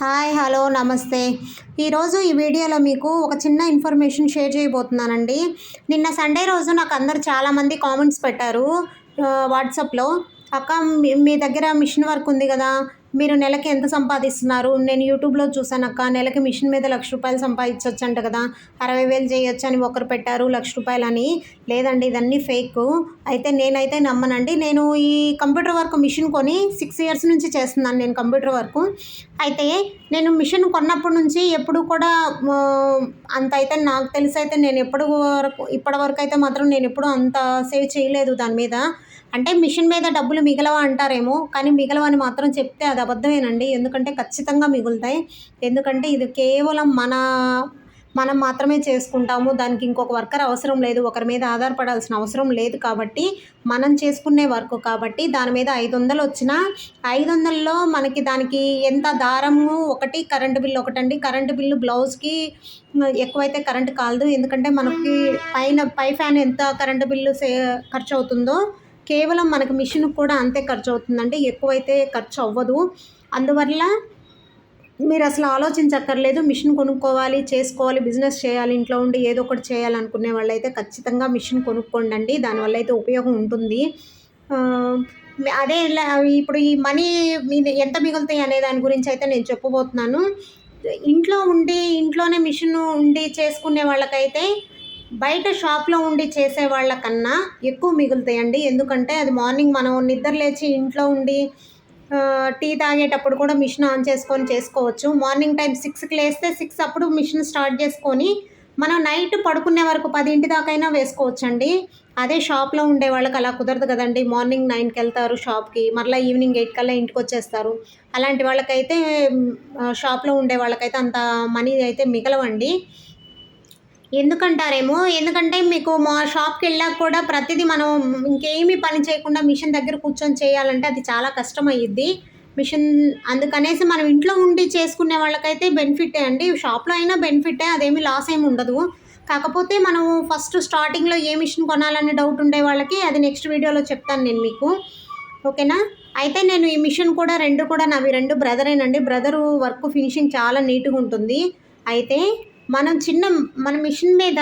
Hi hello నమస్తే. ఈరోజు ఈ వీడియోలో మీకు ఒక చిన్న ఇన్ఫర్మేషన్ షేర్ చేయబోతున్నానండి. నిన్న సండే రోజు నాకు అందరు చాలామంది కామెంట్స్ పెట్టారు వాట్సాప్లో. అక్క మీ మీ దగ్గర మిషన్ వర్క్ ఉంది కదా మీరు నెలకి ఎంత సంపాదిస్తున్నారు? నేను యూట్యూబ్లో చూసాను అక్క నెలకి మిషన్ మీద లక్ష రూపాయలు సంపాదించవచ్చు అంట కదా. అరవై వేలు చేయొచ్చు అని ఒకరు పెట్టారు లక్ష రూపాయలు అని లేదండి ఇదన్నీ ఫేక్. అయితే నేనైతే నమ్మనండి. నేను ఈ కంప్యూటర్ వర్క్ మిషన్ కొని సిక్స్ ఇయర్స్ నుంచి చేస్తున్నాను నేను కంప్యూటర్ వర్క్. అయితే నేను మిషన్ కొన్నప్పటి నుంచి ఎప్పుడు కూడా అంత అయితే నాకు తెలిసి అయితే నేను ఎప్పుడు వరకు ఇప్పటి వరకు అయితే మాత్రం నేను ఎప్పుడు అంత సేవ్ చేయలేదు దాని మీద. అంటే మిషన్ మీద డబ్బులు మిగలవా అంటారేమో కానీ మిగలవని మాత్రం చెప్తే అది అబద్ధమేనండి. ఎందుకంటే ఖచ్చితంగా మిగులుతాయి. ఎందుకంటే ఇది కేవలం మన మనం మాత్రమే చేసుకుంటాము. దానికి ఇంకొక వర్కర్ అవసరం లేదు. ఒకరి మీద ఆధారపడాల్సిన అవసరం లేదు కాబట్టి మనం చేసుకునే వర్క్ కాబట్టి దాని మీద ఐదు వందలు వచ్చినా ఐదు వందల్లో మనకి దానికి ఎంత దారము? ఒకటి కరెంటు బిల్లు ఒకటండి. కరెంటు బిల్లు బ్లౌజ్కి ఎక్కువైతే కరెంటు కాలదు. ఎందుకంటే మనకి పైన పై ఫ్యాన్ ఎంత కరెంటు బిల్లు సే ఖర్చు అవుతుందో కేవలం మనకు మిషన్ కూడా అంతే ఖర్చు అవుతుందండి ఎక్కువైతే ఖర్చు అవ్వదు అందువల్ల మీరు అసలు ఆలోచించక్కర్లేదు. మిషన్ కొనుక్కోవాలి చేసుకోవాలి బిజినెస్ చేయాలి ఇంట్లో ఉండి ఏదో ఒకటి చేయాలనుకునే వాళ్ళైతే ఖచ్చితంగా మిషన్ కొనుక్కోండి అండి దానివల్ల అయితే ఉపయోగం ఉంటుంది. అదే ఇప్పుడు ఈ మనీ ఎంత మిగులుతాయి అనే దాని గురించి అయితే నేను చెప్పబోతున్నాను. ఇంట్లో ఉండి ఇంట్లోనే మిషన్ ఉండి చేసుకునే వాళ్ళకైతే బయట షాప్లో ఉండి చేసే వాళ్ళకన్నా ఎక్కువ మిగులుతాయండి. ఎందుకంటే అది మార్నింగ్ మనం నిద్ర లేచి ఇంట్లో ఉండి టీ తాగేటప్పుడు కూడా మిషన్ ఆన్ చేసుకొని చేసుకోవచ్చు. మార్నింగ్ టైం సిక్స్కి లేస్తే సిక్స్ అప్పుడు మిషన్ స్టార్ట్ చేసుకొని మనం నైట్ పడుకునే వరకు పదింటి దాకైనా వేసుకోవచ్చండి. అదే షాప్లో ఉండే వాళ్ళకి అలా కుదరదు కదండి. మార్నింగ్ నైన్కి వెళ్తారు షాప్కి మరలా ఈవినింగ్ ఎయిట్ కల్లా ఇంటికి వచ్చేస్తారు. అలాంటి వాళ్ళకైతే షాప్లో ఉండే వాళ్ళకైతే అంత మనీ అయితే మిగలవండి. ఎందుకంటారేమో? ఎందుకంటే మీకు మా షాప్కి వెళ్ళాక కూడా ప్రతిదీ మనం ఇంకేమీ పని చేయకుండా మిషన్ దగ్గర కూర్చొని చేయాలంటే అది చాలా కష్టం అయ్యిద్ది మిషన్ అందుకనేసి మనం ఇంట్లో ఉండి చేసుకునే వాళ్ళకైతే బెనిఫిటే అండి. షాప్లో అయినా బెనిఫిటే అదేమీ లాస్ ఏమి ఉండదు. కాకపోతే మనం ఫస్ట్ స్టార్టింగ్లో ఏ మిషన్ కొనాలని డౌట్ ఉండే వాళ్ళకి అది నెక్స్ట్ వీడియోలో చెప్తాను నేను మీకు. ఓకేనా? అయితే నేను ఈ మిషన్ కూడా రెండు కూడా నావి రెండు బ్రదరేనండి. బ్రదరు వర్క్ ఫినిషింగ్ చాలా నీట్గా ఉంటుంది. అయితే మనం చిన్న మన మిషన్ మీద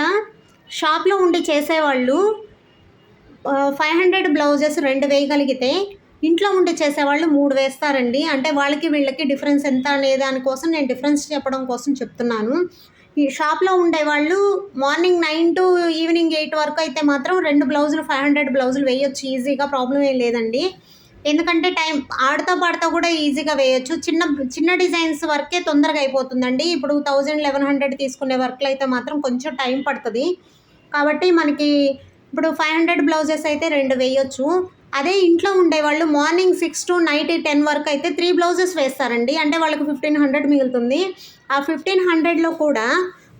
షాప్లో ఉండి చేసేవాళ్ళు ఫైవ్ హండ్రెడ్ బ్లౌజెస్ రెండు వేయగలిగితే ఇంట్లో ఉండి చేసేవాళ్ళు మూడు వేస్తారండి. అంటే వాళ్ళకి వీళ్ళకి డిఫరెన్స్ ఎంత అనే దానికోసం నేను డిఫరెన్స్ చెప్పడం కోసం చెప్తున్నాను. ఈ షాప్లో ఉండేవాళ్ళు morning nine to evening eight వరకు అయితే మాత్రం రెండు బ్లౌజులు ఫైవ్ హండ్రెడ్ బ్లౌజులు వేయొచ్చు ఈజీగా ప్రాబ్లం ఏం లేదండి. ఎందుకంటే టైం ఆడతా పాడతా కూడా ఈజీగా వేయచ్చు. చిన్న చిన్న డిజైన్స్ వర్కే తొందరగా అయిపోతుందండి. ఇప్పుడు థౌజండ్ లెవెన్ హండ్రెడ్ తీసుకునే వర్క్లు అయితే మాత్రం కొంచెం టైం పడుతుంది. కాబట్టి మనకి ఇప్పుడు ఫైవ్ హండ్రెడ్ బ్లౌజెస్ అయితే రెండు వేయొచ్చు. అదే ఇంట్లో ఉండేవాళ్ళు morning six to night ten వరకు అయితే త్రీ బ్లౌజెస్ వేస్తారండి. అంటే వాళ్ళకి ఫిఫ్టీన్ హండ్రెడ్ మిగులుతుంది. ఆ ఫిఫ్టీన్ హండ్రెడ్లో కూడా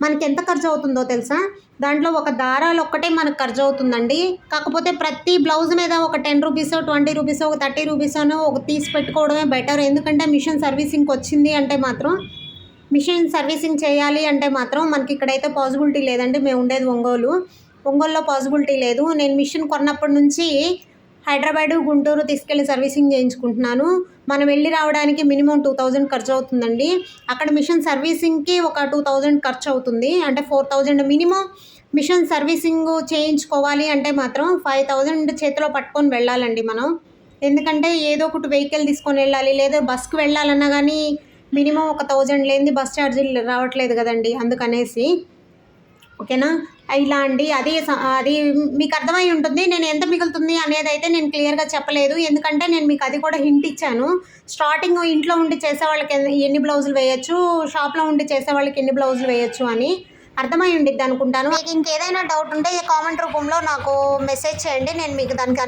మనకి ఎంత ఖర్చు అవుతుందో తెలుసా? దాంట్లో ఒక దారాలు ఒక్కటే మనకు ఖర్చు అవుతుందండి కాకపోతే ప్రతి బ్లౌజ్ మీద ఒక టెన్ రూపీస్ ట్వంటీ రూపీస్ ఒక థర్టీ రూపీస్ ఒక తీసి పెట్టుకోవడమే బెటర్. ఎందుకంటే మిషన్ సర్వీసింగ్కి వచ్చింది అంటే మాత్రం మిషన్ సర్వీసింగ్ చేయాలి అంటే మాత్రం మనకి ఇక్కడైతే పాసిబిలిటీ లేదండి. మేము ఉండేది ఒంగోలు. ఒంగోలులో పాసిబిలిటీ లేదు. నేను మిషన్ కొన్నప్పటి నుంచి హైదరాబాదు గుంటూరు తీసుకెళ్ళి సర్వీసింగ్ చేయించుకుంటున్నాను. మనం వెళ్ళి రావడానికి మినిమం టూ థౌజండ్ ఖర్చు అవుతుందండి. అక్కడ మిషన్ సర్వీసింగ్కి ఒక టూ థౌజండ్ ఖర్చు అవుతుంది. అంటే four thousand minimum machine servicing చేయించుకోవాలి అంటే మాత్రం ఫైవ్ థౌజండ్ చేతిలో పట్టుకొని వెళ్ళాలండి మనం. ఎందుకంటే ఏదో ఒకటి వెహికల్ తీసుకొని వెళ్ళాలి లేదా బస్కి వెళ్ళాలన్నా కానీ మినిమం ఒక థౌజండ్ లేని బస్ ఛార్జీలు రావట్లేదు కదండి అందుకనేసి. ఓకేనా? ఇలా అండి. అది స- అది మీకు అర్థమై ఉంటుంది. నేను ఎంత మిగులుతుంది అనేది అయితే నేను క్లియర్గా చెప్పలేదు. ఎందుకంటే నేను మీకు అది కూడా హింట్ ఇచ్చాను. స్టార్టింగ్ ఇంట్లో ఉండి చేసే వాళ్ళకి ఎన్ని- ఎన్ని బ్లౌజులు వేయచ్చు? షాప్లో ఉండి చేసే వాళ్ళకి ఎన్ని బ్లౌజులు వేయచ్చు అని అర్థమై ఉండిద్ది అనుకుంటాను. మీకు ఇంకేదైనా డౌట్ ఉంటే కామెంట్ రూపంలో నాకు మెసేజ్ చేయండి. నేను మీకు దానికి